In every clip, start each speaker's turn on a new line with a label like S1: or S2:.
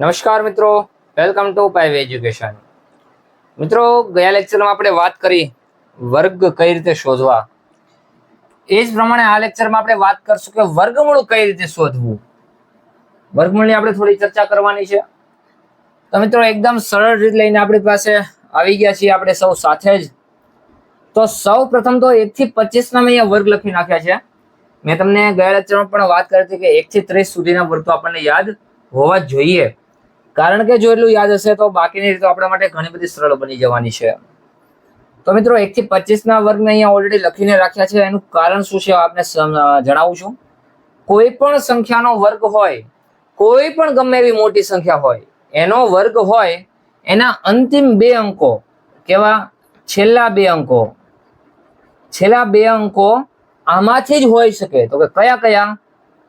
S1: નમસ્કાર મિત્રો. Welcome to પાઇવ education મિત્રો, ગયા લેક્ચરમાં આપણે વાત કરી વર્ગ કઈ રીતે શોધવા. એ જ પ્રમાણે આ લેક્ચરમાં આપણે વાત કરશું કે વર્ગમૂળ કઈ રીતે શોધવું. વર્ગમૂળની આપણે થોડી ચર્ચા કરવાની છે. તો મિત્રો, એકદમ સરળ રીત લઈને આપણી પાસે આવી ગયા છીએ આપણે સૌ સાથે જ. તો સૌ પ્રથમ તો એક થી પચીસ ના મેં વર્ગ લખી નાખ્યા છે. મેં તમને ગયા લેક્ચરમાં પણ વાત કરી હતી કે એક થી ત્રીસ સુધીના વર્ગ તો આપણને યાદ હોવા જોઈએ. કારણ કે જો એટલું યાદ હશે તો બાકીની રીતો આપણા માટે ઘણી બધી સરળ બની જવાની છે. તો મિત્રો એક થી પચીસ ના વર્ગને અહીંયા ઓલરેડી લખીને રાખ્યા છે. એનું કારણ શું છે, આપને જણાવું છું. કોઈ પણ સંખ્યાનો વર્ગ હોય, કોઈ પણ ગમે એવી મોટી સંખ્યા હોય, એનો વર્ગ હોય, એના અંતિમ બે અંકો, કેવા? છેલ્લા બે અંકો. છેલ્લા બે અંકો આમાંથી જ હોઈ શકે. તો કે કયા કયા?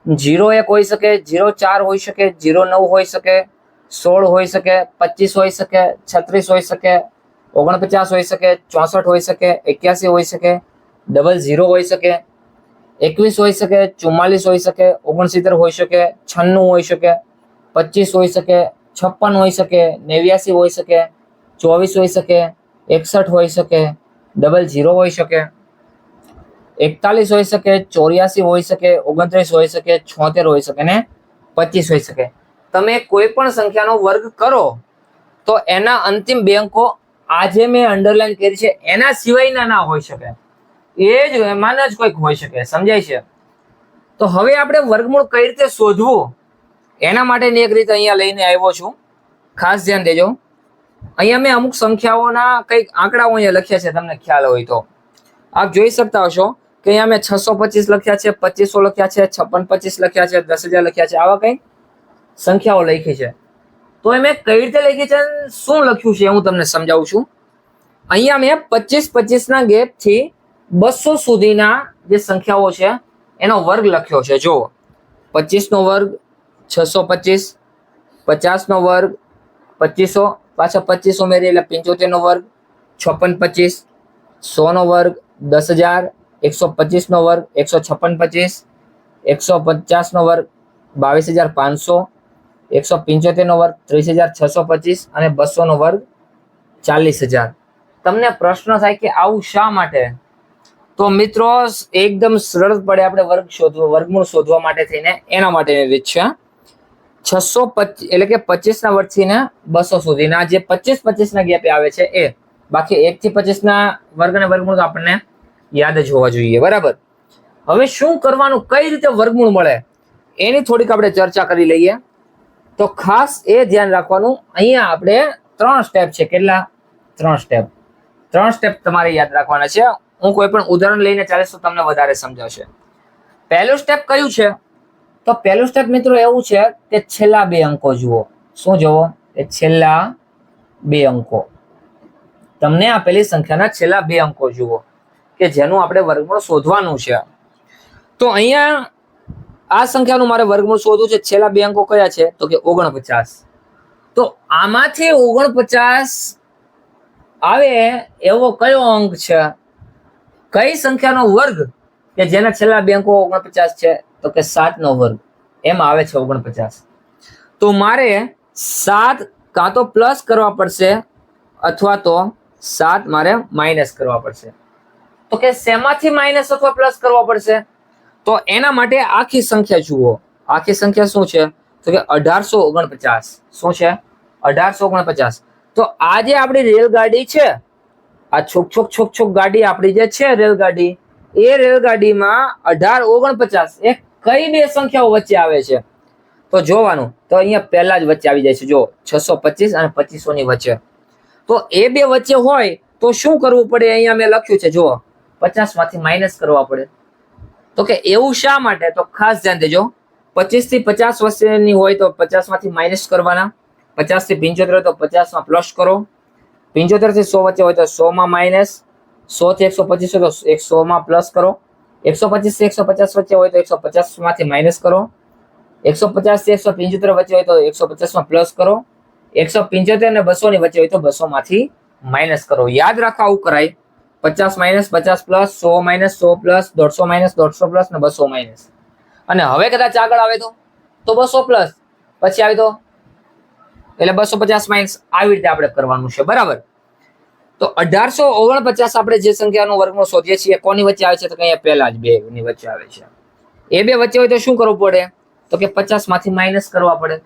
S1: જીરો એક હોઈ શકે જીરો ચાર હોઈ શકે જીરો નવ હોઈ શકે સોળ હોઈ શકે પચીસ હોઈ શકે છત્રીસ હોઈ શકે ઓગણપચાસ હોઈ શકે ચોસઠ હોઈ શકે એક્યાસી હોઈ શકે ડબલ ઝીરો હોઈ શકે એકવીસ હોઈ શકે ચુમ્માલીસ હોઈ શકે ઓગણસિત્તેર હોઈ શકે છન્નું હોઈ શકે પચીસ હોઈ શકે છપ્પન હોઈ શકે નેવ્યાસી હોઈ શકે ચોવીસ હોઈ શકે એકસઠ હોઈ શકે ડબલ ઝીરો હોઈ શકે એકતાલીસ હોઈ શકે ચોર્યાસી હોઈ શકે ઓગણત્રીસ હોઈ શકે છોતેર હોઈ શકે ને પચીસ હોઈ શકે તમે કોઈ પણ સંખ્યાનો વર્ગ કરો, તો એના અંતિમ બે અંકો આજે મેં અંડરલાઈન કરી છે. એના સિવાયના ના હોઈ શકે. એ જ એમાં જ કોઈક હોઈ શકે, સમજાય છે? તો હવે આપણે વર્ગમૂળ કઈ રીતે શોધવું? એના માટેની એક રીતે અહીંયા લઈને આવ્યો છું. ખાસ ધ્યાન દેજો. અહીંયા મેં અમુક સંખ્યાઓના કંઈક આંકડાઓ અહીંયા લખ્યા છે, તમને ખ્યાલ હોય તો. આપ જોઈ શકતા હશો કે અહીંયા મેં છસો પચીસ લખ્યા છે, પચીસો લખ્યા છે, છપ્પન પચીસ લખ્યા છે, દસ હજાર લખ્યા છે, આવા કંઈક. સંખ્યાઓ લખી છે. તો એ મેં કઈ રીતે લખી છે શું લખ્યું છે હું તમને સમજાવું છું. અહીંયા મેં પચીસ પચીસના ગેપથી બસો સુધીના જે સંખ્યાઓ છે એનો વર્ગ લખ્યો છે. જુઓ. પચીસનો વર્ગ, છસો પચીસ, પચાસનો વર્ગ, પચીસો, પાછા પચીસ ઉમેરી એટલે પંચોતેરનો વર્ગ, છપ્પન પચીસ, સોનો વર્ગ, દસ હજાર, એકસો પચીસનો વર્ગ, એકસો છપ્પન પચીસ, એકસો પચાસનો વર્ગ, બાવીસ હજાર પાંચસો એકસો પંચોતેરનો વર્ગ ત્રીસ હજાર છસો પચીસ અને બસોનો વર્ગ ચાલીસ હજાર. તમને પ્રશ્ન થાય કે આવું શા માટે? તો મિત્રો, એકદમ સરળ પડે આપણે વર્ગ શોધવા, વર્ગમૂળ શોધવા માટે થઈને એના માટેની રીત છે. છસો પચીસ એટલે કે પચીસના વર્ગથી ને બસો સુધીના. જે પચીસ પચીસના ગેપે આવે છે એ, બાકી એક થી પચીસના વર્ગ અને વર્ગમૂળ તો આપણને યાદ જ હોવા જોઈએ, બરાબર? હવે શું કરવાનું, કઈ રીતે વર્ગમૂળ મળે? એની થોડીક આપણે ચર્ચા કરી લઈએ. તો ખાસ એ ધ્યાન રાખવાનું. અહીંયા આપણે ત્રણ સ્ટેપ છે. કેટલા? ત્રણ સ્ટેપ ત્રણ સ્ટેપ તમારે યાદ રાખવાના છે. હું કોઈ પણ ઉદાહરણ લઈને ચાલીશ તો તમને વધારે સમજાવશે. પહેલું સ્ટેપ કયું છે? તો પહેલું સ્ટેપ મિત્રો એવું છે કે છેલ્લા બે અંકો જુઓ. શું જુઓ? એ છેલ્લા બે અંકો. તમને આપેલી સંખ્યાના છેલ્લા બે અંકો જુઓ. કે જેનું આપણે વર્ગમૂળ શોધવાનું છે. તો અહીંયા આ સંખ્યાનું મારે વર્ગમૂળ શોધવું છે. છેલ્લા બે અંકો કયા છે? તો કે ઓગણપચાસ. તો આમાંથી ઓગણપચાસ આવે એવો કયો અંક છે? કઈ સંખ્યાનો વર્ગ? કે જેના છેલ્લા બે અંકો ઓગણપચાસ છે? તો કે સાત નો વર્ગ. એમ આવે છે ઓગણપચાસ. તો મારે સાત કાં તો પ્લસ કરવા પડશે, અથવા તો સાત મારે માઇનસ કરવા પડશે. તો કે શેમાંથી માઇનસ અથવા પ્લસ કરવા પડશે? તો એના માટે આખી સંખ્યા જુઓ. આખી સંખ્યા શું છે? તો કે અઢારસો ઓગણપચાસ. શું છે? અઢારસો ઓગણપચાસ. તો આ જે આપણી રેલગાડી છે, આ છોક છોક છોક છોક ગાડી આપણી જે છે રેલગાડી, એ રેલગાડીમાં અઢાર ઓગણપચાસ. એ કઈ બે સંખ્યાઓ વચ્ચે આવે છે? તો જોવાનું. તો અહીંયા પહેલા જ વચ્ચે આવી જાય છે. જો, છસો પચીસ અને પચીસો ની વચ્ચે. તો એ બે વચ્ચે હોય તો શું કરવું પડે? અહીંયા મેં લખ્યું છે. જો પચાસમાંથી માઇનસ કરવા પડે. તો એવું શા માટે? તો ખાસ ધ્યાન દેજો. પચીસથી પચાસ વચ્ચેની હોય તો પચાસમાંથી માઇનસ કરવાના. પચાસથી પંચોતેર હોય તો પચાસમાં પ્લસ કરો. પંચોતેરથી સો વચ્ચે હોય તો સો માં માઇનસ સો થી એકસો પચીસ હોય તો એકસો માં પ્લસ કરો. એકસો પચીસથી એકસો પચાસ વચ્ચે હોય તો એકસો પચાસમાંથી માઇનસ કરો. એકસો પચાસથી એકસો પંચોતેર વચ્ચે હોય તો એકસો પચાસમાં પ્લસ કરો. એકસો પંચોતેર અને બસો ની વચ્ચે હોય તો બસો માંથી માઇનસ કરો. યાદ રાખો આવું કરાય. પચાસ માઇનસ પચાસ પ્લસ, સો માઇનસ સો પ્લસ, દોઢસો માઇનસ, દોઢસો પ્લસ ને બસો માઇનસ. અને હવે કદાચ આગળ આવે તો? તો બસો પ્લસ. પછી આવે તો? એટલે બસો પચાસ માઇનસ આવી રીતે આપણે કરવાનું છે, બરાબર? તો અઢારસો ઓગણપચાસ આપણે જે સંખ્યાનો વર્ગનો શોધીએ છીએ, કોની વચ્ચે આવે છે? તો કે પહેલા જ બે ની વચ્ચે આવે છે. એ બે વચ્ચે હોય તો શું કરવું પડે? તો કે પચાસમાંથી માઇનસ કરવા પડે.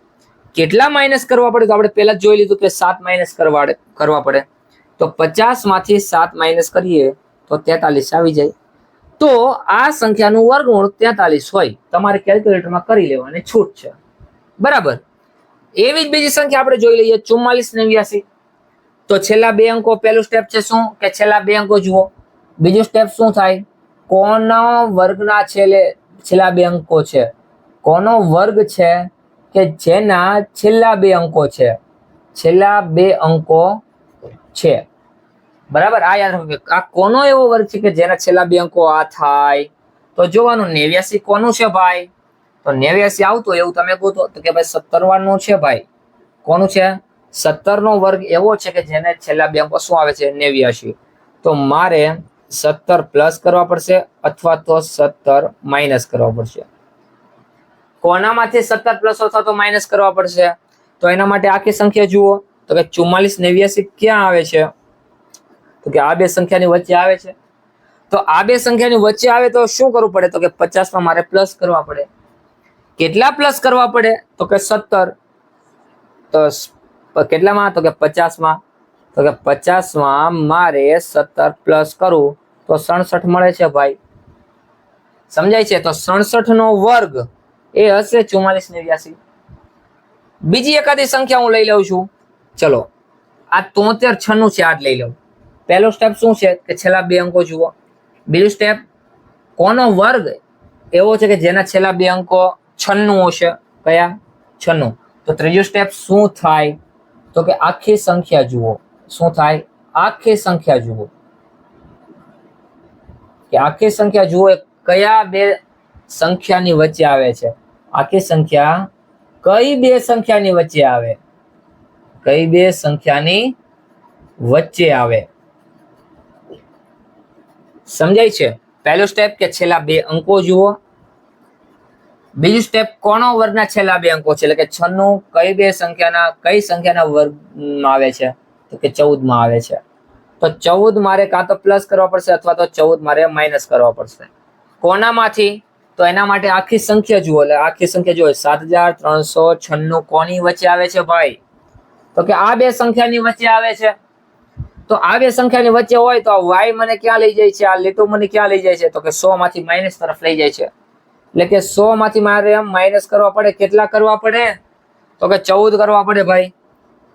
S1: કેટલા માઇનસ કરવા પડે? તો આપણે પહેલા જ જોઈ લીધું કે સાત માઇનસ કરવા કરવા પડે. તો પચાસમાંથી સાત માઇનસ કરીએ તો તેતાલીસ આવી જાય. તો આ સંખ્યાનું વર્ગમૂળ તેતાલીસ હોય. તમારે કેલ્ક્યુલેટરમાં કરી લેવાની છૂટ છે. બરાબર? એવી જ બીજી સંખ્યા આપણે જોઈ લઈએ, ચુમ્માલીસ નેવ્યાસી. તો છેલ્લા બે અંકો પહેલું સ્ટેપ છે શું? કે છેલ્લા બે અંકો જુઓ. બીજું સ્ટેપ શું થાય? કોનો વર્ગના છેલ્લે છેલ્લા બે અંકો છે? કોનો વર્ગ છે કે જેના છેલ્લા બે અંકો છે? છેલ્લા બે અંકો છે. બરાબર? આ યાદ રાખો આ કોનો એવો વર્ગ છે કે જેના છેલ્લા બે અંકો આ થાય? તો જોવાનું નેવ્યાસી કોનું છે ભાઈ? તો નેવ્યાસી આવતું એવું તમે કહો તો કે ભાઈ સત્તરનું છે ભાઈ. કોનું છે? સત્તર નો વર્ગ એવો છે કે જેને છેલ્લા બે અંકો શું આવે છે? નેવ્યાસી. તો મારે સત્તર પ્લસ કરવા પડશે અથવા તો સત્તર માઇનસ કરવા પડશે. કોનામાંથી સત્તર પ્લસ અથવા તો માઇનસ કરવા પડશે? તો એના માટે આખી સંખ્યા જુઓ. તો કે ચુમ્માલીસ નેવ્યાસી ક્યાં આવે છે? તો કે આ બે સંખ્યાની વચ્ચે આવે છે. તો આ બે સંખ્યાની વચ્ચે આવે તો શું કરવું પડે? તો કે પચાસમાં મારે પ્લસ કરવા પડે. કેટલા પ્લસ કરવા પડે? તો કે સત્તર. તો કેટલામાં? તો કે પચાસમાં. તો કે પચાસમાં મારે સત્તર પ્લસ કરું તો સડસઠ મળે છે ભાઈ. સમજાય છે? તો સડસઠ નો વર્ગ એ હશે ચુમ્માલીસ નેવ્યાસી બીજી એકાદી સંખ્યા હું લઈ લઉં છું. ચલો, આ તોતેર છન્નું છે, આજ લઈ લો. પહેલો સ્ટેપ શું છે? કે છેલ્લા બે અંકો જુઓ. બીજું સ્ટેપ કોનો વર્ગ એવો છે કે જેના છેલ્લા બે અંકો છન્નું હશે? કયા? છન્નું. તો ત્રીજું સ્ટેપ શું થાય? તો કે આખી સંખ્યા જુઓ. શું થાય? આખી સંખ્યા જુઓ. કે આખી સંખ્યા જુઓ કયા બે સંખ્યાની વચ્ચે આવે છે? આખી સંખ્યા કઈ બે સંખ્યાની વચ્ચે આવે? કઈ બે સંખ્યાની વચ્ચે આવે? સમજાય છે? પહેલો સ્ટેપ કે છેલ્લા બે અંકો જુઓ. બીજું સ્ટેપ કોનો વર્ગના છેલ્લા બે અંકો છે? એટલે કે છન્નું કઈ બે સંખ્યાના, કઈ સંખ્યાના વર્ગમાં આવે છે? તો કે ચૌદમાં આવે છે. તો ચૌદ મારે કાં તો પ્લસ કરવા પડશે અથવા તો ચૌદ મારે માઇનસ કરવા પડશે. કોનામાંથી? તો એના માટે આખી સંખ્યા જુઓ. એટલે આખી સંખ્યા જુઓ. સાત હજાર ત્રણસો છન્નું કોની વચ્ચે આવે છે ભાઈ? તો કે આ બે સંખ્યાની વચ્ચે આવે છે. તો આ બે સંખ્યાની વચ્ચે હોય તો વાય મને ક્યાં લઈ જાય છે? આ લીટું મને ક્યાં લઈ જાય છે? તો કે સો માંથી માઇનસ તરફ લઈ જાય છે. એટલે કે સો માંથી મારે એમ માઇનસ કરવા પડે, કેટલા કરવા પડે? તો કે ચૌદ કરવા પડે ભાઈ.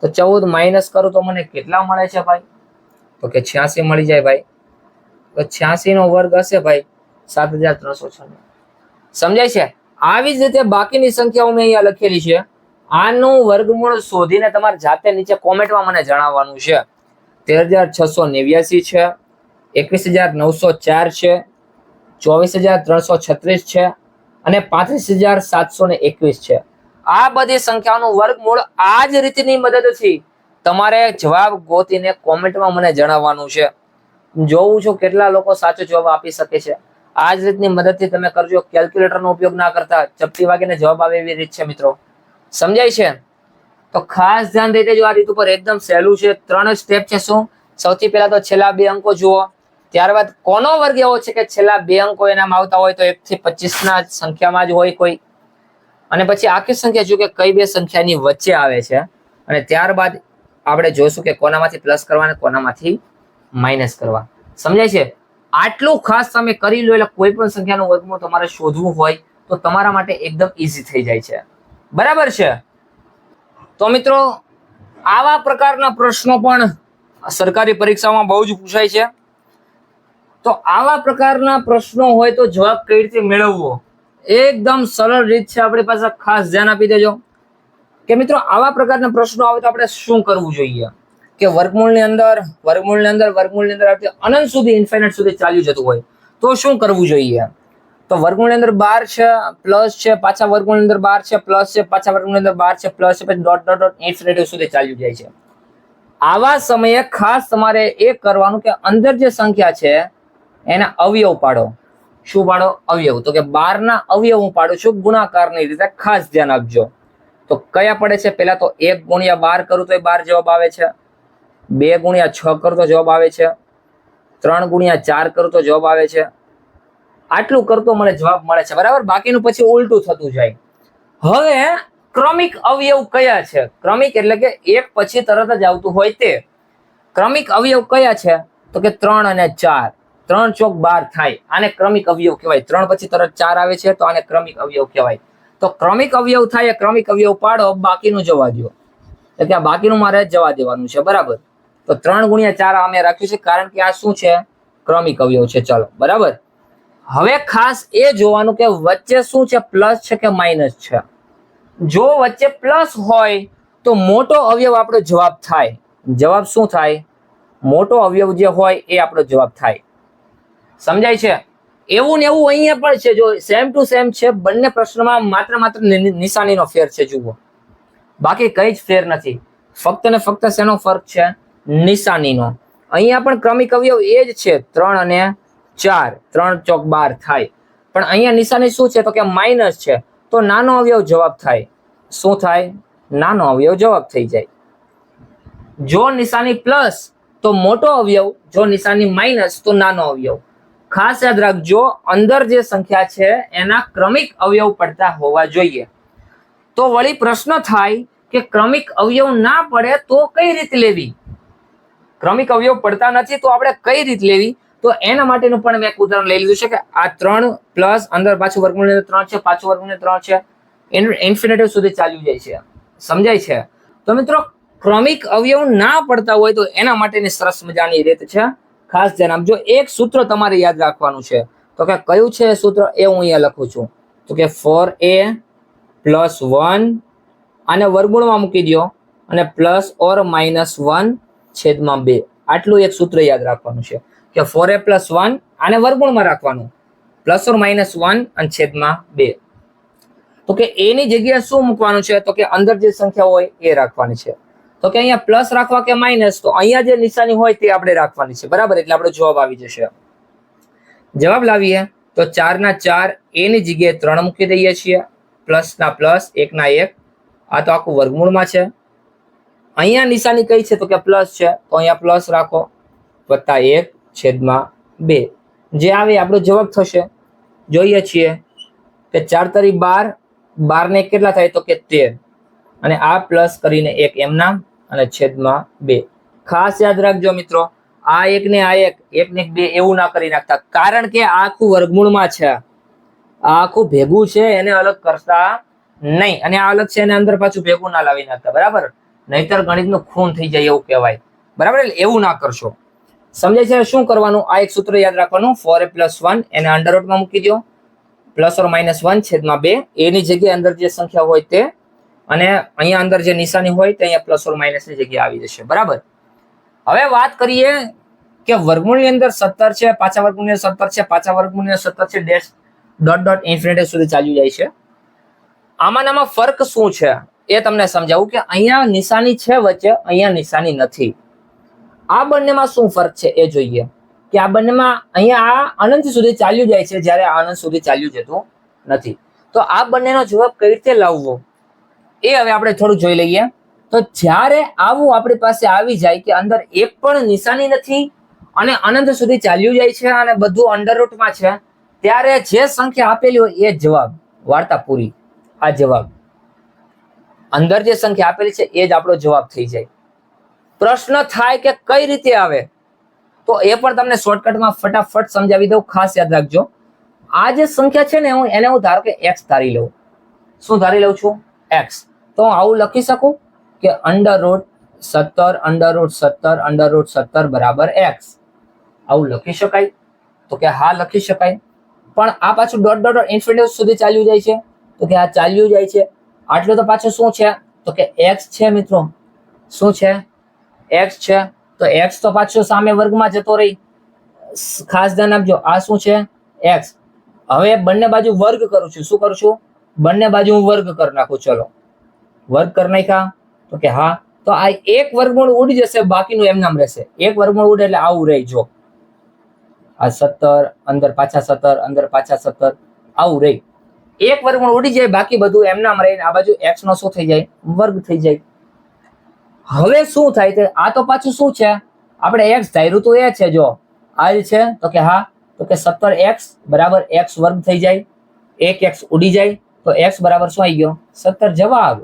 S1: તો ચૌદ માઇનસ કરું તો મને કેટલા મળે છે ભાઈ? તો કે છ્યાસી મળી જાય ભાઈ. તો છ્યાસી નો વર્ગ હશે ભાઈ સાત હજાર ત્રણસો છન્નું. સમજાય છે? આવી જ રીતે બાકીની સંખ્યાઓ મેં અહીંયા લખેલી છે. આનું વર્ગમૂળ શોધીને તમારે જાતે નીચે કોમેન્ટમાં મને જણાવવાનું છે. તેર હજાર છસો નેવ્યાસી છે. એકવીસ હજાર નવસો ચાર છે. ચોવીસ હજાર ત્રણસો છત્રીસ છે. અને પાંત્રીસ હજાર સાતસો ને એકવીસ છે. આ બધી સંખ્યાઓનું વર્ગમૂળ આ જ રીતની મદદથી તમારે જવાબ ગોતીને કોમેન્ટમાં મને જણાવવાનું છે. જોઉં છું કેટલા લોકો સાચો જવાબ આપી શકે છે. આ જ રીતની મદદથી તમે કરજો. કેલ્ક્યુલેટરનો ઉપયોગ ના કરતા. ચપટી વાગીને જવાબ આવે એવી રીત છે, મિત્રો. સમજાય છે? તો ખાસ ધ્યાન દઈ દેજો આ રીત ઉપર એકદમ સહેલું છે. ત્રણ સ્ટેપ છે શું? સૌથી પહેલા તો છેલ્લા બે અંકો જુઓ. ત્યારબાદ કોનો વર્ગ એવો છે કે છેલ્લા બે અંકો એનામાં આવતા હોય તો એક થી પચીસ ના સંખ્યામાં જ હોય કોઈ. અને પછી આખી સંખ્યા જો કે કઈ બે સંખ્યાની વચ્ચે આવે છે. અને ત્યારબાદ આપણે જોઈશું કે કોનામાંથી પ્લસ કરવા અને કોનામાંથી માઇનસ કરવા. સમજાય છે? આટલું ખાસ તમે કરી લો એટલે કોઈ પણ સંખ્યાનું વર્ગમૂળ તમારે શોધવું હોય તો તમારા માટે એકદમ ઈઝી થઈ જાય છે. બરાબર છે? તો મિત્રો, આવા પ્રકારના પ્રશ્નો પણ સરકારી પરીક્ષામાં બહુ જ પૂછાય છે. તો આવા પ્રકારના પ્રશ્નો હોય તો જવાબ કઈ રીતે મેળવવો? એકદમ સરળ રીત છે. આપણી પાસે ખાસ ધ્યાન આપી દેજો. કે મિત્રો, આવા પ્રકારના પ્રશ્નો આવે તો આપણે શું કરવું જોઈએ? કે વર્ગમૂળની અંદર વર્ગમૂળની અંદર વર્ગમૂળની અંદર અનંત સુધી ઇન્ફાઇનાઇટ સુધી ચાલ્યું જતું હોય તો શું કરવું જોઈએ? તો વર્ગમૂળની અંદર બાર છે પ્લસ છે, પાછા વર્ગમૂળની અંદર બાર છે પ્લસ છે, પાછા વર્ગમૂળની અંદર બાર છે પ્લસ છે, પછી ડોટ ડોટ ડોટ ઇન્ફિનિટિવ સુધી ચાલ્યું જાય છે. આવા સમયે ખાસ તમારે એ કરવાનું કે અંદર જે સંખ્યા છે, એના અવયવ પાડો. શું પાડો? અવયવ. તો કે બાર ના અવયવ હું પાડું છું, ગુણાકારની રીતે ખાસ ધ્યાન આપજો. તો કયા પડે છે? પહેલા તો એક ગુણ્યા બાર કરું તો બાર જવાબ આવે છે. બે ગુણ્યા છ કરું તો જવાબ આવે છે. ત્રણ ગુણ્યા ચાર કરું તો જવાબ આવે છે. આટલું કરતો મને જવાબ મળે છે, બરાબર? બાકીનું પછી ઉલટું થતું જાય. હવે ક્રમિક અવયવ કયા છે? ક્રમિક એટલે કે એક પછી તરત જ આવતું હોય તે. ક્રમિક અવયવ કયા છે? તો કે ત્રણ અને ચાર. ત્રણ ચોક બાર થાય. આને ક્રમિક અવયવ કહેવાય. ત્રણ પછી તરત ચાર આવે છે, તો આને ક્રમિક અવયવ કહેવાય. તો ક્રમિક અવયવ થાય, ક્રમિક અવયવ પાડો, બાકીનું જવા દો એટલે આ બાકીનું મારે જવા દેવાનું છે, બરાબર? તો ત્રણ ગુણ્યા ચાર અમે રાખ્યું છે, કારણ કે આ શું છે? ક્રમિક અવયવ છે. ચલો, બરાબર? હવે ખાસ એ જોવાનું કે વચ્ચે શું છે? પ્લસ છે કે માઇનસ છે? જો વચ્ચે પ્લસ હોય તો મોટો અવયવ આપણો જવાબ થાય. જવાબ શું થાય? મોટો અવયવ જે હોય એ આપણો જવાબ થાય. સમજાય છે? એવું ને એવું અહીંયા પણ છે. જો સેમ ટુ સેમ છે, બંને પ્રશ્નમાં માત્ર માત્ર નિશાનીનો ફેર છે, જુઓ. બાકી કંઈ જ ફેર નથી. ફક્ત ને ફક્ત શેનો ફરક છે? નિશાનીનો. અહીંયા પણ ક્રમિક અવયવ એ જ છે. ત્રણ અને ચાર, ત્રણ ચોક બાર થાય. પણ અહીંયા નિશાની શું છે? તો કે માઇનસ છે. તો નાનો અવયવ જવાબ થાય. શું થાય? નાનો અવયવ જવાબ થઈ જાય. જો નિશાની પ્લસ, તો મોટો અવયવ. જો નિશાની માઇનસ, તો નાનો અવયવ. ખાસ યાદ રાખજો, અંદર જે સંખ્યા છે, એના ક્રમિક અવયવ પડતા હોવા જોઈએ. તો વળી પ્રશ્ન થાય કે ક્રમિક અવયવ ના પડે તો કઈ રીત લેવી? ક્રમિક અવયવ પડતા નથી તો આપણે કઈ રીત લેવી? તો એના માટેનું પણ મેં એક ઉદાહરણ લઈ લીધું છે કે આ ત્રણ પ્લસ અંદર પાછું વર્ગમૂળ ત્રણ છે, પાછું વર્ગમૂળ ત્રણ છે. ઇન્ફિનેટિવ સુધી ચાલ્યું જાય છે. સમજાય છે? તો મિત્રો, ક્રમિક અવયવ ના પડતા હોય તો એના માટેની સરસ મજાની રીત છે. ખાસ ધ્યાન આપજો, એક સૂત્ર તમારે યાદ રાખવાનું છે. તો કે કયું છે સૂત્ર? એ હું અહીંયા લખું છું. તો કે ફોર એ પ્લસ વન આને વર્ગુણમાં મૂકી દો અને પ્લસ ઓર માઇનસ વન છેદમાં બે. આટલું એક સૂત્ર યાદ રાખવાનું છે. કે ફોર એ પ્લસ વન આને વર્ગુણમાં રાખવાનું. પ્લસ ઓર માઇનસ વન અને છેદમાં બે. તો કે એની જગ્યાએ શું મૂકવાનું છે? તો કે અંદર જે સંખ્યા હોય એ રાખવાની છે. તો કે અહીંયા પ્લસ રાખવા કે માઇનસ તો અહીંયા જે નિશાની હોય તે આપણે રાખવાની છે. બરાબર? એટલે આપણો જવાબ આવી જશે. જવાબ લાવીએ. તો ચાર ના ચાર એની જગ્યાએ ત્રણ મૂકી દઈએ છીએ. પ્લસ ના પ્લસ એક ના એક. આ તો આખું વર્ગમૂળમાં છે. અહીંયા નિશાની કઈ છે? તો કે પ્લસ છે. તો અહીંયા પ્લસ રાખો. વત્તા એક. છેદમાં બે. જે આવે આપણો જવાબ થશે. જોઈએ છીએ કે ચાર તરી બાર બાર ને કેટલા થાય તો કે તેર. અને આ પ્લસ કરીને એક એમના અને છેદમાં બે. ખાસ યાદ રાખજો મિત્રો, આ એક ને આ એક એક ને બે એવું ના કરી નાખતા. કારણ કે આખું વર્ગમૂળમાં છે. આ આખું ભેગું છે, એને અલગ કરતા નહીં. અને આ અલગ છે, એને અંદર પાછું ભેગું ના લાવી નાખતા. બરાબર? નહીતર ગણિતનું ખૂન થઈ જાય એવું કહેવાય. બરાબર? એવું ના કરશો. સમજાય છે? શું કરવાનું? આ એક સૂત્ર યાદ રાખવાનું. ફોર એ પ્લસ વન એને અંડરરૂટમાં મૂકી દો. પ્લસ ઓર માઇનસ વન છેદમાં બે. એની જગ્યાએ અંદર જે સંખ્યા હોય તે. અને અહીંયા અંદર જે નિશાની હોય તે અહીંયા પ્લસ ઓર માઇનસની જગ્યાએ આવી જશે. બરાબર? હવે વાત કરીએ કે વર્ગમૂળની અંદર સત્તર છે, પાછા વર્ગમૂળની સત્તર છે, પાછા વર્ગમૂળની સત્તર છે ડેશ ડોટ ડોટ ઇન્ફિનિટી સુધી ચાલ્યું જાય છે. આમાં ફર્ક આમાં ફરક શું છે? એ તમને સમજાવું કે અહીંયા નિશાની છે વચ્ચે, અહીંયા નિશાની નથી. આ બંનેમાં શું ફરક છે એ જોઈએ. કે આ બંનેમાં અહીંયા આ અનંત સુધી ચાલ્યું જાય છે જ્યારે આ અનંત સુધી ચાલ્યું જતું નથી. તો આ બંનેનો જવાબ કઈ રીતે લાવવો? એ હવે આપણે થોડું જોઈ લઈએ. તો જ્યારે આવું આપણી પાસે આવી જાય કે અંદર એક પણ નિશાની નથી અને અનંત સુધી ચાલ્યું જાય છે અને બધું અંડરરૂટમાં છે, ત્યારે જે સંખ્યા આપેલી હોય એ જવાબ વાર્તા પૂરી આ જવાબ. અંદર જે સંખ્યા આપેલી છે એ જ આપણો જવાબ થઈ જાય. પ્રશ્ન થાય કે કઈ રીતે આવે? તો એ પણ તમને શોર્ટકટમાં ફટાફટ સમજાવી દઉં, ખાસ યાદ રાખજો. આ જે સંખ્યા છે ને, હું એને હું ધારો કે એક્સ ધારી લઉં. શું ધારી લઉં છું? એક્સ તો હું આવું લખી શકું કે અંડર રૂટ સત્તર અંડર રૂટ સત્તર અંડર રૂટ સત્તર બરાબર એક્સ આવું લખી શકાય? તો કે હા, લખી શકાય. પણ આ પાછું ડોટ ડોટ ઇન્ફિનિટ સુધી ચાલ્યું જાય છે. તો કે આ ચાલ્યું જાય છે. આટલું તો પાછું શું છે? તો કે એક્સ છે મિત્રો. શું છે? એક્સ છે, તો એક્સ તો પાછો સામે વર્ગમાં જતો રહી. ખાસ ધ્યાન આપજો, આ શું છે? એક્સ હવે બંને બાજુ વર્ગ કરું છું. શું કરું છું? બંને બાજુ હું વર્ગ કરી નાખું, ચલો. વર્ગ કરી નાખ્યા. તો કે હા, તો આ એક વર્ગમૂળ ઉડી જશે, બાકીનું એમ નામ રહેશે. એક વર્ગમૂળ ઉડે એટલે આવું રહી, જો. આ સત્તર, અંદર પાછા સત્તર, અંદર પાછા સત્તર, આવું રહી. એક વર્ગમૂળ ઉડી જાય, બાકી બધું એમનામ રહીને આ બાજુ એક્સ નો શું થઈ જાય? વર્ગ થઈ જાય. હવે શું થાય તે આ તો પાછું શું છે? આપણે એક્સ ધાર્યું તો એ છે જો. આ જ છે, તો કે હા, તો કે સત્તર એક્સ બરાબર એક્સ વર્ગ થઈ જાય, એક એક્સ ઉડી જાય, તો એક્સ બરાબર શું આવી ગયો? સત્તર જવાબ.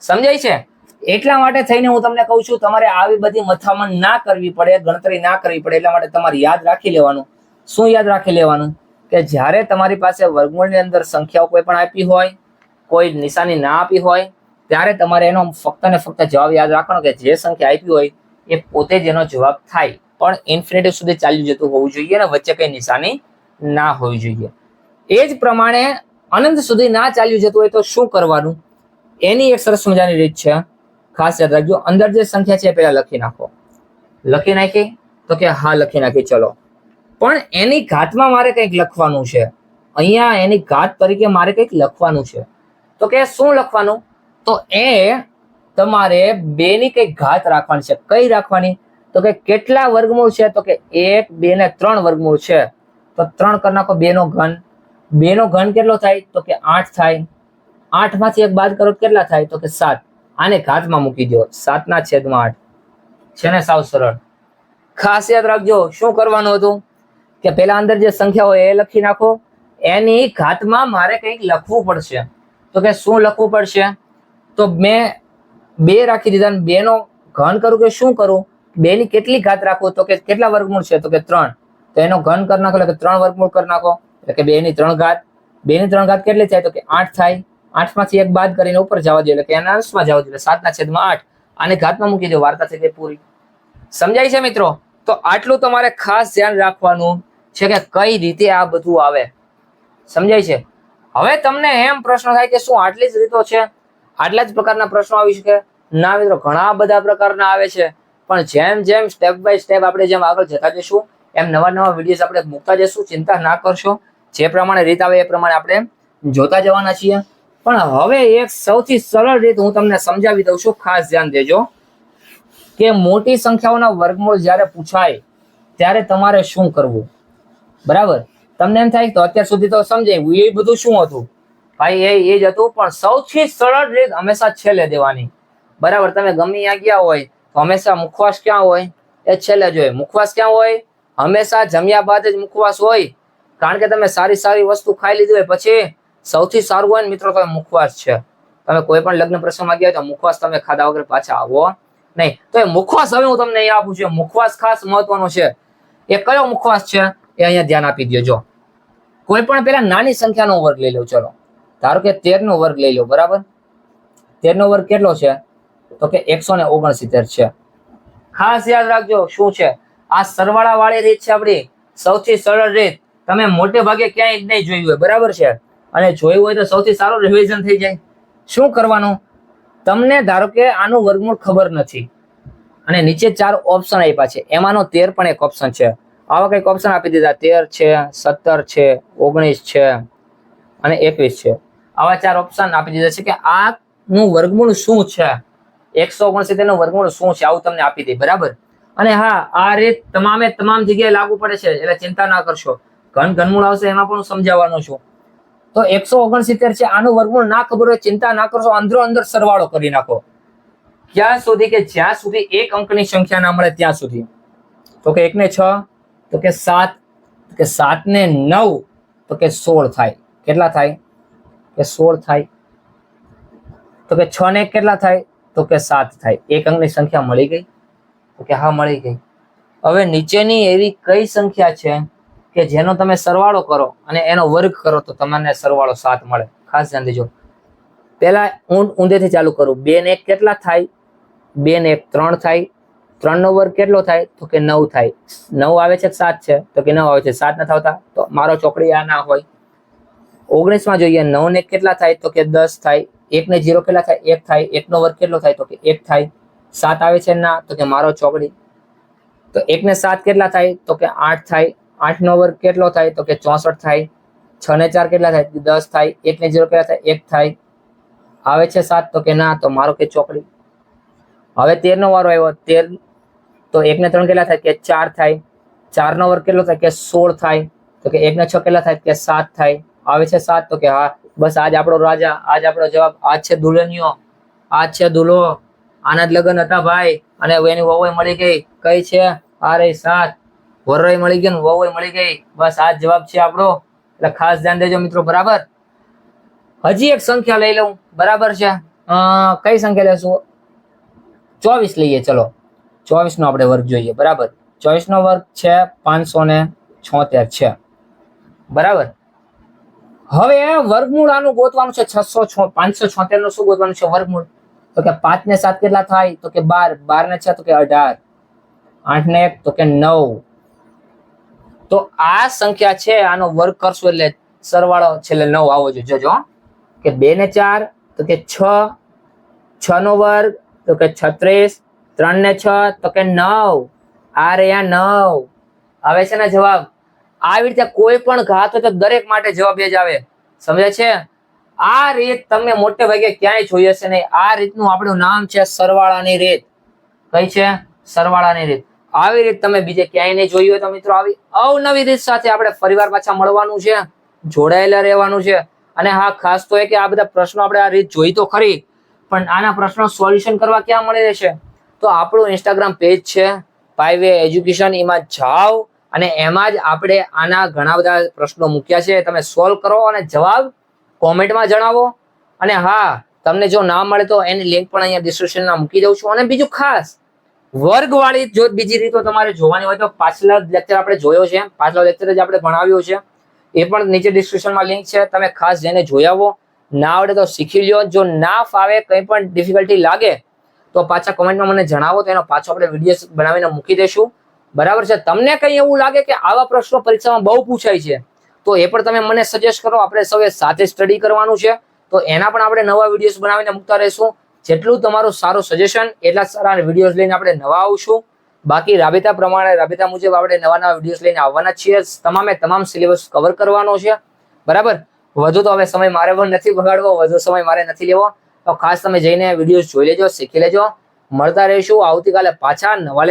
S1: સમજાય છે? એટલા માટે થઈને હું તમને કહું છું, તમારે આવી બધી મથામણ ના કરવી પડે, ગણતરી ના કરવી પડે, એટલા માટે તમારે યાદ રાખી લેવાનું. શું યાદ રાખી લેવાનું? કે જ્યારે તમારી પાસે વર્ગમૂળની અંદર સંખ્યાઓ કોઈ પણ આપી હોય, કોઈ નિશાની ના આપી હોય ત્યારે તમારે એનો ફક્ત ને ફક્ત જવાબ યાદ રાખવાનો કે જે સંખ્યા આપી હોય એ પોતે જ એનો જવાબ થાય. પણ ઇન્ફિનેટિવ સુધી ચાલ્યું જતું હોવું જોઈએ અને વચ્ચે કઈ નિશાની ના હોવી જોઈએ. એ જ પ્રમાણે અનંત સુધી ના ચાલ્યું જતું હોય તો શું કરવાનું? એની એક સરસ મજાની રીત છે. ખાસ યાદ રાખજો, અંદર જે સંખ્યા છે પહેલા લખી નાખો. લખી નાખી? તો કે હા, લખી નાખી, ચલો. પણ એની ઘાતમાં મારે કંઈક લખવાનું છે. અહીંયા એની ઘાત તરીકે મારે કંઈક લખવાનું છે. તો કે શું લખવાનું? તો એ તમારે બે ની કઈ ઘાત રાખવાની છે. કઈ રાખવાની? તો કે કેટલા વર્ગમૂળ છે? તો કે એક, બે ને ત્રણ વર્ગમૂળ છે. તો ત્રણ કરી નાખો બે નો ઘન. બે નો ઘન કેટલો થાય? તો કે આઠ થાય. આઠમાંથી એક બાદ કરો કેટલા થાય? તો કે સાત. આને ઘાતમાં મૂકી દો. સાતના છેદમાં આઠ. છે ને સાવ સરળ. ખાસ યાદ રાખજો, શું કરવાનું હતું? કે પેલા અંદર જે સંખ્યા હોય એ લખી નાખો. એની ઘાતમાં મારે કંઈક લખવું પડશે. તો કે શું લખવું પડશે? તો મેં બે રાખી દીધા અને બે નો ઘન કરું કે શું કરું? બે ની કેટલી ઘાત રાખું? તો કે કેટલા વર્ગમૂળ છે? તો કે ત્રણ. તો એનો ઘન કરી નાખો, એટલે કે ત્રણ વર્ગમૂળ કરી નાખો. એટલે કે બે ની ત્રણ ઘાત. બે ની ત્રણ ઘાત કેટલી થાય? તો કે આઠ થાય. આઠમાંથી એક બાદ કરીને ઉપર જવા દે એટલે કે એના અંશમાં જવા એટલે સાતના છેદમાં આઠ. આને ઘાતમાં મૂકી દો વાર્તા થઈ ગઈ પૂરી. સમજાય છે મિત્રો? તો આટલું તમારે ખાસ ધ્યાન રાખવાનું છે કે કઈ રીતે આ બધું આવે. સમજાય છે? હવે તમને એમ પ્રશ્ન થાય કે શું આટલી જ રીતો છે? આટલા જ પ્રકારના પ્રશ્નો આવી શકે? ના મિત્રો, ઘણા બધા પ્રકારના આવે છે. પણ જેમ જેમ સ્ટેપ બાય સ્ટેપ આપણે જેમ આગળ જતા જઈશું, એમ નવા નવા વિડીયોઝ આપણે મૂકતા જઈશું, ચિંતા ના કરશો. જે પ્રમાણે રીત આવે એ પ્રમાણે આપણે જોતા જવાના છીએ. પણ હવે એક સૌથી સરળ રીત હું તમને સમજાવી દઉં છું. ખાસ ધ્યાન દેજો કે મોટી સંખ્યાઓના વર્ગમૂળ જ્યારે પૂછાય, ત્યારે તમારે શું કરવું? બરાબર? તમને એમ થાય તો અત્યાર સુધી તો સમજાય. એ બધું શું હતું? ભાઈ, એ એ જ હતું, પણ સૌથી સરળ રીત હંમેશા છેલ્લે દેવાની. બરાબર, તમે ગમે ત્યાં ગયા હોય, તો હંમેશા મુખવાસ ક્યાં હોય? એ છેલ્લે જ હોય. મુખવાસ ક્યાં હોય? હંમેશા જમ્યા બાદ જ મુખવાસ હોય. કારણ કે તમે સારી સારી વસ્તુ ખાઈ લીધી હોય, પછી સૌથી સારું હોય ને, મિત્રો, તો મુખવાસ છે. તમે કોઈ પણ લગ્ન પ્રસંગમાં ગયા તો મુખવાસ તમે ખાધા વગર પાછા આવો. નહીં, તો એ મુખવાસ હવે હું તમને અહીંયા આપું છું. મુખવાસ ખાસ મહત્વનો છે. એ કયો મુખવાસ છે? એ અહીંયા ધ્યાન આપી દેજો કોઈ પણ પેલા નાની સંખ્યાનો વર્ગ લઈ લો, ચલો. ધારો કે તેર નો વર્ગ લઈ લો, બરાબર? તેર નો વર્ગ કેટલો છે? તો કે એકસો ને ઓગણસિત્તેર છે. ખાસ યાદ રાખજો શું છે? આ સરવાળા વાળી રીત છે આપણી. સૌથી સરળ રીત. તમે મોટે ભાગે ક્યાંય જ નહીં જોયું હોય, બરાબર છે? અને જોયું હોય તો સૌથી સારું રિવિઝન થઈ જાય. શું કરવાનું? તમને ધારો કે આનું વર્ગમૂળ ખબર નથી. અને નીચે ચાર ઓપ્શન આપ્યા છે. એમાંનો તેર પણ એક ઓપ્શન છે. આવા કંઈક ઓપ્શન આપી દીધા. તેર છે, સત્તર છે, ઓગણીસ છે અને એકવીસ છે. આવા ચાર ઓપ્શન આપી દીધા છે કે આ નું વર્ગમૂળ શું છે? એકસો ઓગણસિત્તેરનું વર્ગમૂળ શું છે? આવું તમને આપી દે, બરાબર? અને હા, આ રીત તમામે તમામ જગ્યાએ લાગુ પડે છે, એટલે ચિંતા ના કરશો. ઘન ઘનમૂળ આવશે એમાં પણ સમજાવવાનો છું. તો એકસો ઓગણસિત્તેર છે, આનું વર્ગમૂળ ના ખબર હોય, ચિંતા ના કરશો, અંદરો અંદર સરવાળો કરી નાખો. ક્યાં સુધી કે જ્યાં સુધી એક અંકની સંખ્યા ના મળે ત્યાં સુધી. તો કે એક ને છ, તો કે સાત કે સાત ને નવ, તો કે સોળ થાય. કેટલા થાય? કે સોળ થાય, તો કે છ ને એક કેટલા થાય, તો કે સાત થાય. એક અંકની સંખ્યા મળી ગઈ? તો કે હા, મળી ગઈ. હવે નીચેની એવી કઈ સંખ્યા છે કે જેનો તમે સરવાળો કરો અને એનો વર્ગ કરો તો તમને સરવાળો સાત મળે? ખાસ ધ્યાન દેજો. પહેલા હું ઊંધેથી ચાલુ કરું. બે ને એક કેટલા થાય? બે ને એક ત્રણ થાય. ત્રણનો વર્ગ કેટલો થાય? તો કે નવ થાય. નવ આવે છે સાત છે? તો કે નવ આવે છે. સાત નથી આવતા? તો મારો ચોકડી આ ના હોય. ઓગણીસમાં જોઈએ નવ ને કેટલા થાય તો કે દસ થાય એક ને જીરો કેટલા થાય? એક થાય. એક નો વર્ગ કેટલો થાય તો કે એક થાય. સાત આવે છે ના તો કે મારો ચોકડી તો એક ને સાત કેટલા થાય તો કે આઠ થાય. આઠ નો વર્ગ કેટલો થાય તો કે ચોસઠ થાય. છ ને ચાર કેટલા થાય? દસ થાય. એક ને જીરો કેટલા થાય? એક થાય. આવે છે સાત તો કે ના, તો મારો કે ચોકડી. હવે તેર નો વારો આવ્યો. તેર, તો એક ને ત્રણ કેટલા થાય? કે ચાર થાય. ચાર નો વર્ગ કેટલો થાય? કે સોળ થાય. તો કે એક ને છ કેટલા થાય? કે સાત થાય. આવે છે સાત? તો કે હા. બસ આજ આપણો રાજા, આજ આપણો જવાબ. આજ છે દુલ્હનિયો. આજ છે દુલ્હો. આના જ લગ્ન હતા ભાઈ. અને એની વહુ મળી ગઈ. કઈ છે? આ રહી સાત. વરરાઈ મળી ગયો ને વહુ મળી ગઈ. બસ આ જવાબ છે આપણો. એટલે ખાસ ધ્યાન દેજો મિત્રો, બરાબર? હજી એક સંખ્યા લઈ લઉં. બરાબર છે? કઈ સંખ્યા લેશું? ચોવીસ લઈએ, ચલો. ચોવીસ નો આપણે વર્ગ જોઈએ. બરાબર? ચોવીસ નો વર્ગ છે પાંચસો ને છોતેર છે. બરાબર? હવે વર્ગમૂળ આનું ગોતવાનું છે છસો પાંચસો છોતેરનું શું ગોતવાનું છે વર્ગમૂળ? તો કે પાંચ ને સાત કેટલા થાય? તો કે બાર. બાર ને છ તો કે અઢાર. આઠ ને એક તો કે નવ. તો આ સંખ્યા છે, આનો વર્ગ કરશું એટલે સરવાળો છેલ્લે નવ આવો જોઈએ. હો. કે બે ને ચાર તો કે છ. છ નો વર્ગ તો કે છત્રીસ. ત્રણ ને છ તો કે નવ. આ રહ્યા નવ. આવે છે ને જવાબ. આવી રીતે કોઈ પણ ઘાત હોય તો દરેક માટે જવાબ એ જ આવે. સમજે છે? આ રીત તમે મોટે ભાગે ક્યાંય જોઈ હશે નહીં. આ રીતનું આપણું નામ છે સરવાળાની રીત. કઈ છે? સરવાળાની રીત. આવી રીત તમે બીજે ક્યાંય નહીં જોઈ હોય તો મિત્રો આવી અવનવી રીત સાથે આપણે ફરીવાર પાછા મળવાનું છે. જોડાયેલા રહેવાનું છે. અને હા, ખાસ તો એ કે આ બધા પ્રશ્નો આપણે આ રીત જોઈ તો ખરી. પણ આના પ્રશ્નો સોલ્યુશન કરવા ક્યાં મળી રહેશે? તો આપણું ઇન્સ્ટાગ્રામ પેજ છે. પાઇવે એજ્યુકેશન એમાં જાઓ. અને એમાં જ આપણે આના ઘણા બધા પ્રશ્નો મૂક્યા છે. તમે સોલ્વ કરો અને જવાબ કોમેન્ટમાં જણાવો. અને હા, તમને જો ના મળે તો એની લિંક પણ અહીંયા ડિસ્ક્રિપ્શનમાં મૂકી દઉં છું. અને બીજું ખાસ, વર્ગવાળી જો બીજી રીતો તમારે જોવાની હોય તો પાછલા લેક્ચર આપણે જોયો છે. પાછલા લેક્ચર જ આપણે ભણાવ્યો છે. એ પણ નીચે ડિસ્ક્રિપ્શનમાં લિંક છે. તમે ખાસ જઈને જોઈ આવો. ના આવડે તો શીખી લ્યો. જો ના ફાવે, કંઈ પણ ડિફિકલ્ટી લાગે, તો પાછા કોમેન્ટમાં મને જણાવો. તો એનો પાછો આપણે વીડિયો બનાવીને મૂકી દઈશું. બરાબર છે? તમને કંઈ એવું લાગે કે આવા પ્રશ્નો પરીક્ષામાં બહુ પૂછાય છે, તો એ પણ તમે મને સજેસ્ટ કરો. આપણે સૌએ સાથે સ્ટડી કરવાનું છે. તો એના પણ આપણે નવા વિડીયોઝ બનાવીને મૂકતા રહીશું. જેટલું તમારું સારું સજેશન એટલા સારા વિડીયોઝ લઈને આપણે નવા આવશું. બાકી રાબેતા પ્રમાણે, રાબેતા મુજબ આપણે નવા નવા વિડીયોઝ લઈને આવવાના છીએ. તમામે તમામ સિલેબસ કવર કરવાનો છે. બરાબર? વધુ તો હવે સમય મારે પણ નથી બગાડવો, વધુ સમય મારે નથી લેવો. તો ખાસ તમે જઈને વિડીયોઝ જોઈ લેજો, શીખી લેજો. મળતા રહીશું. આવતીકાલે પાછા નવા